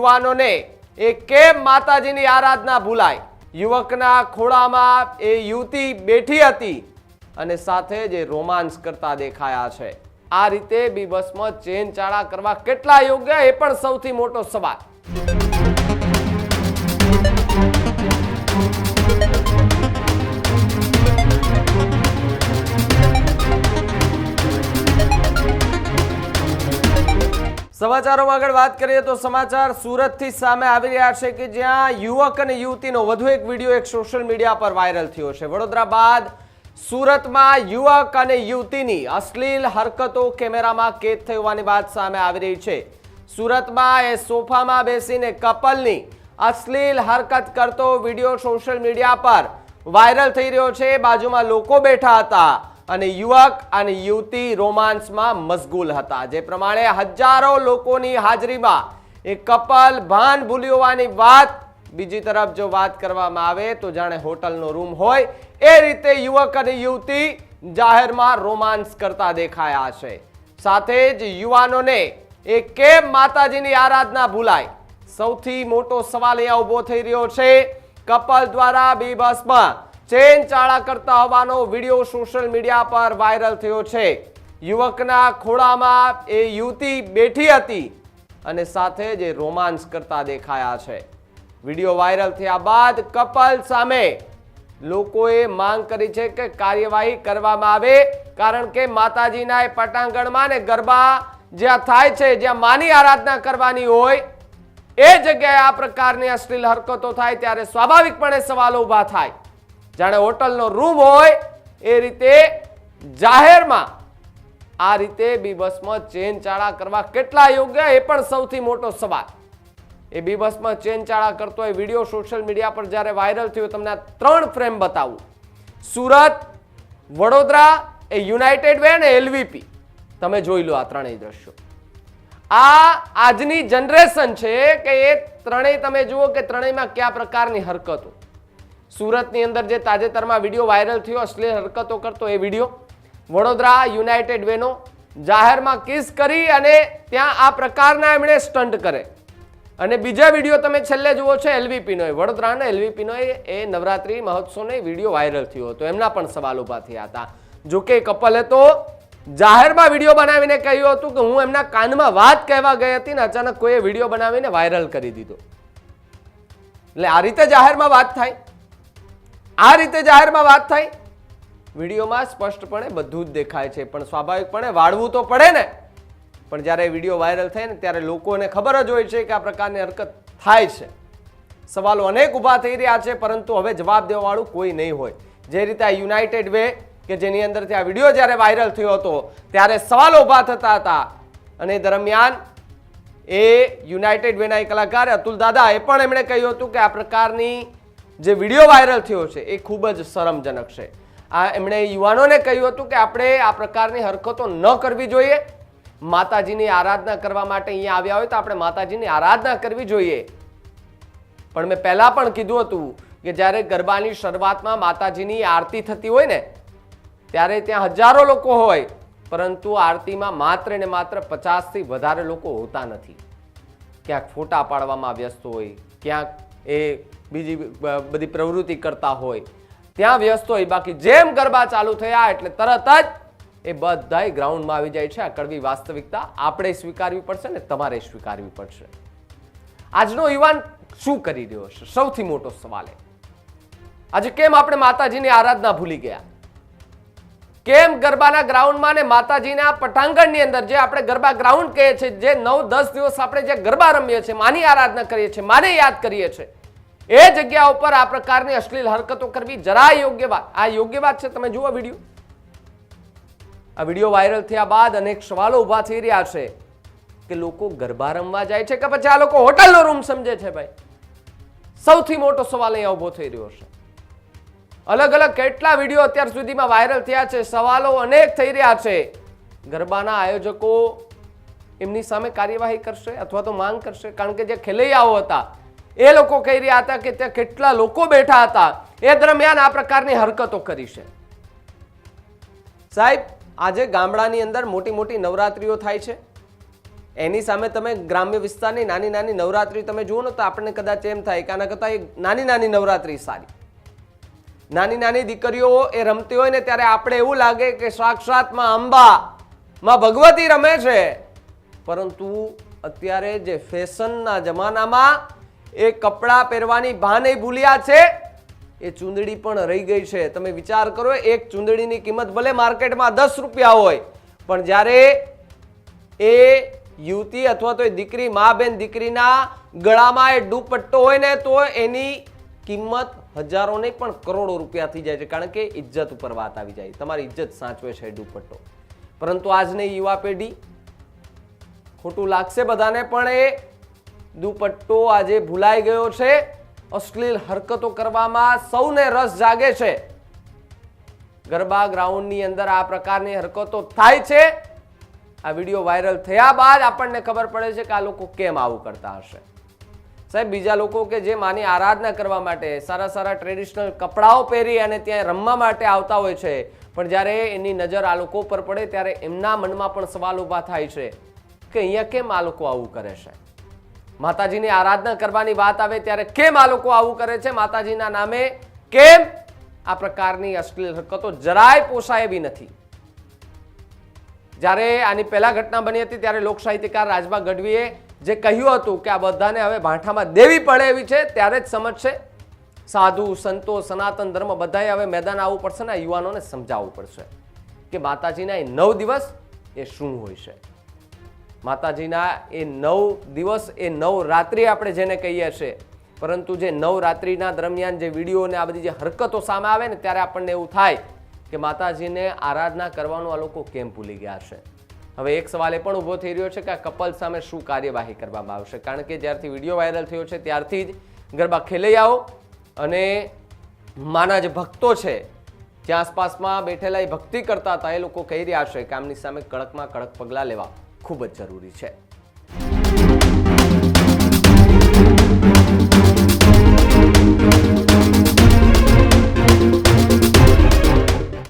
યુવાનોને એ કેમ માતાજીની આરાધના ભૂલાય? યુવકના ખોળામાં એ યુવતી બેઠી હતી અને સાથે જે રોમાન્સ કરતા દેખાયા છે. આ રીતે બીબસમાં ચેન ચાળા કરવા કેટલા યોગ્ય એ પણ સૌથી મોટો સવાલ. સમાચારોમાં આગળ વાત કરીએ તો સમાચાર સુરતથી સામે આવી રહ્યા છે કે જ્યાં યુવક અને યુવતીનો વધુ એક વીડિયો એક સોશિયલ મીડિયા પર વાયરલ થયો છે. વડોદરા બાદ સુરતમાં યુવક અને યુવતીની અશ્લીલ હરકતો કેમેરામાં કેદ થઈ હોવાની વાત સામે આવી રહી છે. સુરતમાં એ સોફામાં બેસીને કપલની અશ્લીલ હરકત કરતો વીડિયો સોશિયલ મીડિયા પર વાયરલ થઈ રહ્યો છે. બાજુમાં લોકો બેઠા હતા. અને યુવક અને યુવતી રોમાન્સમાં મશગુલ હતા. જે પ્રમાણે હજારો લોકોની હાજરીમાં એ કપલ ભાન ભૂલી હોવાની વાત બીજી તરફ જો વાત કરવામાં આવે તો જાણે હોટલનો રૂમ હોય, એ રીતે યુવક અને યુવતી જાહેરમાં રોમાન્સ કરતા દેખાયા છે. સાથે જ યુવાનોને એ કેમ માતાજીની આરાધના ભૂલાય? સૌથી મોટો સવાલ અહીંયા ઊભો થઈ રહ્યો છે. કપલ દ્વારા બી બસમાં ચેન ચાળા કરતા હોવાનો વીડિયો સોશિયલ મીડિયા પર વાયરલ થયો છે. યુવકના ખોળામાં એ યુવતી બેઠી હતી અને સાથે જ રોમાન્સ કરતા દેખાયા છે. વીડિયો વાયરલ થયા બાદ કપલ સામે લોકોએ માંગ કરી છે કે કાર્યવાહી કરવામાં આવે, કારણ કે માતાજીના એ પટાંગણમાં ને ગરબા જ્યાં થાય છે, જ્યાં માની આરાધના કરવાની હોય, એ જગ્યાએ આ પ્રકારની અશ્લીલ હરકતો થાય ત્યારે સ્વાભાવિકપણે સવાલો ઊભા થાય. જાણે હોટલનો રૂમ હોય, એ રીતે જાહેરમાં આ રીતે બી બસમાં ચેન ચાળા કરવા કેટલા યોગ્ય, એ પણ સૌથી મોટો સવાલ. એ બીબસમાં ચેન ચાળા કરતો એ વીડિયો સોશિયલ મીડિયા પર જ્યારે વાયરલ થયો, તમને આ ત્રણ ફ્રેમ બતાવું. સુરત, વડોદરા, એ યુનાઇટેડ વે અને એલવીપી. તમે જોઈ લો આ ત્રણેય દ્રશ્યો. આ આજની જનરેશન છે કે એ ત્રણેય તમે જુઓ કે ત્રણેયમાં કયા પ્રકારની હરકતો? સુરતની અંદર જે તાજેતરમાં વીડિયો વાયરલ થયો, અશ્લીલ હરકતો કરતો એ વીડિયો. વડોદરા યુનાઇટેડ વેનો જાહેરમાં કિસ કરી અને ત્યાં આ પ્રકારના એમણે સ્ટન્ટ કરે. અને બીજા વીડિયો તમે છેલ્લે જુઓ છો એલવીપીનો વડોદરાના એલવીપીનો એ નવરાત્રી મહોત્સવનો વીડિયો વાયરલ થયો હતો. એમના પણ સવાલ ઊભા થયા હતા. જો કે કપલે તો જાહેરમાં વીડિયો બનાવીને કહ્યું હતું કે હું એમના કાનમાં વાત કહેવા ગઈ હતી ને અચાનક કોઈએ વીડિયો બનાવીને વાયરલ કરી દીધો. એટલે આ રીતે જાહેરમાં વાત થાય. આ રીતે જાહેરમાં વાત થાય વિડીયોમાં સ્પષ્ટપણે બધું જ દેખાય છે, પણ સ્વાભાવિકપણે વાળવું તો પડે ને. પણ જ્યારે વીડિયો વાયરલ થાય ને ત્યારે લોકોને ખબર જ હોય છે કે આ પ્રકારની હરકત થાય છે. સવાલો અનેક ઊભા થઈ રહ્યા છે, પરંતુ હવે જવાબ દેવાવાળું કોઈ નહીં હોય. જે રીતે આ યુનાઇટેડ વે, કે જેની અંદરથી આ વીડિયો જ્યારે વાયરલ થયો હતો, ત્યારે સવાલો ઊભા થતા હતા. અને દરમિયાન એ યુનાઇટેડ વેના એક કલાકાર અતુલ દાદા એ પણ એમણે કહ્યું હતું કે આ પ્રકારની જે વીડિયો વાયરલ થયો છે, એ ખૂબ જ શરમજનક છે. આ એમણે યુવાનોને કહ્યું હતું કે આપણે આ પ્રકારની હરકતો ન કરવી જોઈએ. માતાજીની આરાધના કરવા માટે અહીંયા આવ્યા હોય તો આપણે માતાજીની આરાધના કરવી જોઈએ. પણ મેં પહેલાં પણ કીધું હતું કે જ્યારે ગરબાની શરૂઆતમાં માતાજીની આરતી થતી હોય ને, ત્યારે ત્યાં હજારો લોકો હોય, પરંતુ આરતીમાં માત્ર ને માત્ર પચાસથી વધારે લોકો હોતા નથી. ક્યાંક ફોટા પાડવામાં વ્યસ્ત હોય, ક્યાંક એ બીજી બધી પ્રવૃત્તિ કરતા હોય. ત્યાં વ્યસ્ત હોય, બાકી જેમ ગરબા ચાલુ થયા એટલે તરત જ એ બધાય ગ્રાઉન્ડમાં આવી જાય છે. આ કડવી વાસ્તવિકતા આપણે સ્વીકારવી પડશે ને તમારે સ્વીકારવી પડશે. આજનો યુવાન શું કરી રહ્યો છે? સૌથી મોટો સવાલ એ. આજે કેમ આપણે માતાજીની આરાધના ભૂલી ગયા? કેમ ગરબાના ગ્રાઉન્ડમાં ને માતાજીના પટાંગણની અંદર જે આપણે ગરબા ગ્રાઉન્ડ કહીએ છીએ, જે નવ દસ દિવસ આપણે જે ગરબા રમીએ છીએ, માની આરાધના કરીએ છીએ, માને યાદ કરીએ છીએ એ જગ્યા ઉપર આ પ્રકારની અશ્લીલ હરકતો કરવી જરા યોગ્ય વાત. આ યોગ્ય વાત છે, તમે જુઓ વીડિયો. આ વીડિયો વાયરલ થયા બાદ અનેક સવાલો ઊભા થઈ રહ્યા છે કે લોકો ગરબા રમવા જાય છે કે પછી આ લોકો હોટલનો રૂમ સમજે છે ભાઈ? સૌથી મોટો સવાલ અહીંયા ઊભો થઈ રહ્યો છે. અલગ અલગ કેટલા વીડિયો અત્યાર સુધીમાં વાયરલ થયા છે, સવાલો અનેક થઈ રહ્યા છે. ગરબાના આયોજકો એમની સામે કાર્યવાહી કરશે અથવા તો માંગ કરશે? કારણ કે જે ખેલૈયાઓ હતા એ લોકો કહી રહ્યા હતા કે ત્યાં કેટલા લોકો બેઠા હતા. એ દરમિયાન આ પ્રકારની હરકતો કરી છે. સાહેબ, આજે ગામડાની અંદર મોટી મોટી નવરાત્રીઓ થાય છે. એની સામે તમે ગ્રામ્ય વિસ્તારની નાની નાની નવરાત્રી તમે જુઓ ને તો આપણને કદાચ એમ થાય કે આના કરતાં એક નાની નાની નવરાત્રી સારી. નાની નાની દીકરીઓ એ રમતી હોય ને ત્યારે આપણે એવું લાગે કે સાક્ષાતમાં અંબા માં ભગવતી રમે છે. પરંતુ અત્યારે જે ફેશનના જમાનામાં એ કપડાં પહેરવાની ભાને ભૂલ્યા છે. એ ચૂંદડી પણ રહી ગઈ છે. તમે વિચાર કરો, એક ચૂંદડીની કિંમત ભલે માર્કેટમાં દસ રૂપિયા હોય, પણ જ્યારે એ યુવતી અથવા તો એ દીકરી, મા બેન દીકરીના ગળામાં એ દુપટ્ટો હોય ને, તો એની કિંમત હજારો નહીં પણ કરોડો રૂપિયા થઈ જાય છે. કારણ કે ઇજ્જત ઉપર વાત આવી જાય. તમારી ઇજ્જત સાચવે છે દુપટ્ટો. પરંતુ આજની યુવા પેઢી ખોટું લાગશે બધાને, પણ એ દુપટ્ટો આજે ભૂલાઈ ગયો છે. અશ્લીલ હરકતો કરવામાં સૌને રસ જાગે છે. ગરબા ગ્રાઉન્ડની અંદર આ પ્રકારની હરકતો થાય છે. આ વીડિયો વાયરલ થયા બાદ આપણને ખબર પડે છે કે આ લોકો કેમ આવું કરતા હશે. સાહેબ, બીજા લોકો કે જે માની આરાધના કરવા માટે સારા સારા ટ્રેડિશનલ કપડાઓ પહેરી અને ત્યાં રમવા માટે આવતા હોય છે, પણ જ્યારે એની નજર આ લોકો પર પડે ત્યારે એમના મનમાં પણ સવાલ ઊભા થાય છે કે અહીંયા કેમ આ લોકો આવું કરે છે? માતાજીની આરાધના કરવાની વાત આવે ત્યારે કેમ આ લોકો આવું કરે છે? માતાજીના નામે કેમ આ પ્રકારની અશ્લીલ હરકતો જરાય પોસાય એવી નથી. જ્યારે આની પહેલા ઘટના બની હતી ત્યારે લોક સાહિત્યકાર રાજભા ગઢવીએ જે કહ્યું હતું કે આ બધાને હવે ભાંઠામાં દેવી પડે એવી છે, ત્યારે જ સમજશે સાધુ, સંતો, સનાતન ધર્મ બધાએ હવે મેદાન આવવું પડશે ને યુવાનોને સમજાવવું પડશે કે માતાજીના એ નવ દિવસ એ શું હોય છે. માતાજીના એ નવ દિવસ, એ નવ રાત્રિ આપણે જેને કહીએ છીએ. પરંતુ જે નવ રાત્રિના દરમિયાન જે વીડિયો અને આ બધી જે હરકતો સામે આવે ને, ત્યારે આપણને એવું થાય કે માતાજીને આરાધના કરવાનું આ લોકો કેમ ભૂલી ગયા છે? હવે એક સવાલ એ પણ ઊભો થઈ રહ્યો છે કે આ કપલ સામે શું કાર્યવાહી કરવામાં આવશે? કારણ કે જ્યારથી વીડિયો વાયરલ થયો છે, ત્યારથી જ ગરબા ખેલૈયાઓ અને માના જે ભક્તો છે જ્યાં આસપાસમાં બેઠેલા એ ભક્તિ કરતા હતા, એ લોકો કહી રહ્યા છે કે આમની સામે કડકમાં કડક પગલાં લેવા. ખૂબ જ જરૂરી છે.